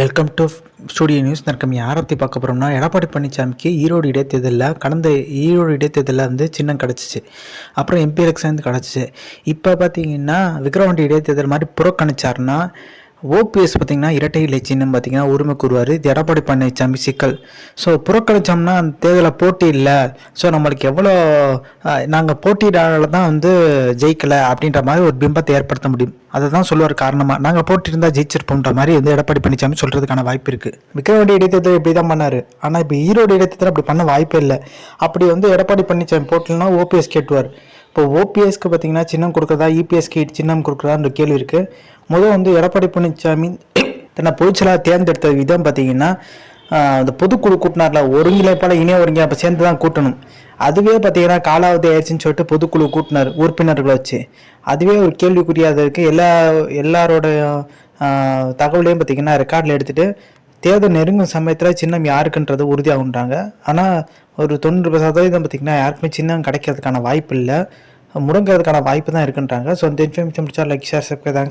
Welcome to studio news நம்ம யாரத்தை பார்க்க போகிறோம்னா எடப்பாடி பழனிசாமிக்கு ஈரோடு இடைத்தேர்தலில் கடந்த ஈரோடு இடைத்தேர்தலில் வந்து சின்னம் கிடச்சிச்சு. அப்புறம் எம்பி எலெக்ஷன் கிடச்சிச்சு. இப்போ பார்த்தீங்கன்னா விக்ரவாண்டி இடைத்தேர்தல் மாதிரி புறக்கணிச்சாருன்னா ஓபிஎஸ் பார்த்தீங்கன்னா இரட்டை இலை சின்னம் பார்த்தீங்கன்னா உரிமை கூறுவார். இது எடப்பாடி பழனிசாமி சிக்கல். ஸோ புறக்கணிச்சோம்னா அந்த தேர்தலில் போட்டி இல்லை. ஸோ நம்மளுக்கு எவ்வளோ நாங்கள் போட்டியிடால தான் வந்து ஜெயிக்கலை அப்படின்ற மாதிரி ஒரு பிம்பத்தை ஏற்படுத்த முடியும். அதை தான் சொல்லுவார் காரணமாக நாங்கள் போட்டியிருந்தால் ஜெயிச்சிருப்போன்ற மாதிரி வந்து எடப்பாடி பழனிசாமி சொல்கிறதுக்கான வாய்ப்பு இருக்குது விக்ரவாண்டி இடைத்தேர்தல் இப்படி தான் பண்ணார். ஆனால் இப்போ ஈரோடு இடைத்தேர்தல் அப்படி பண்ண வாய்ப்பே இல்லை. அப்படி வந்து எடப்பாடி பழனிசாமி போட்டலன்னா ஓபிஎஸ் கேட்டுவார். இப்போ ஓபிஎஸ்க்கு பார்த்தீங்கன்னா சின்னம் கொடுக்குறதா? இபிஎஸ்க்கு சின்னம் கொடுக்குறதான்ற கேள்வி இருக்குது முதல் வந்து எடப்பாடி பழனிசாமி தன்னை பொதுச்சலாக தேர்ந்தெடுத்த விதம் பார்த்தீங்கன்னா அந்த இந்த பொதுக்குழு கூட்டினார்ல ஒருங்கிணைப்பாளர் இணைய ஒருங்கிணைப்பை சேர்ந்து தான் கூட்டணும். அதுவே பார்த்தீங்கன்னா காலாவதி ஆயிடுச்சுன்னு சொல்லிட்டு பொதுக்குழு கூட்டினார் உறுப்பினர்களை வச்சு. அதுவே ஒரு கேள்விக்குரியாத இருக்குது எல்லா எல்லாரோட தகவலையும் பார்த்தீங்கன்னா ரெக்கார்டில் எடுத்துகிட்டு தேர்தல் நெருங்கும் சமயத்தில் சின்னம் யாருக்குன்றது உறுதியாகுன்றாங்க ஆனால் ஒரு தொண்ணூறு சதவீதம் பார்த்திங்கன்னா யாருக்குமே சின்னம் கிடைக்கிறதுக்கான வாய்ப்பு இல்லை. முடங்கிறதுக்கான வாய்ப்பு தான் இருக்குன்றாங்க. ஸோ இந்த இன்ஃபர்மேஷன் முடிச்சா லைக் ஷேர் சப்ஸ்கிரைப்